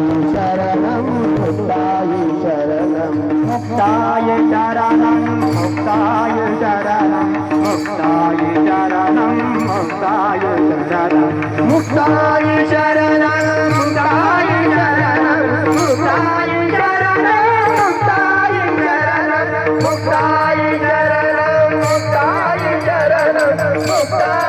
సాయి శరణం సాయి శరణం సాయి శరణం సాయి శరణం సాయి శరణం సాయి శరణం ముక్తాయి శరణం ముక్తాయి శరణం ముక్తాయి శరణం ముక్తాయి శరణం ముక్తాయి శరణం ముక్తాయి శరణం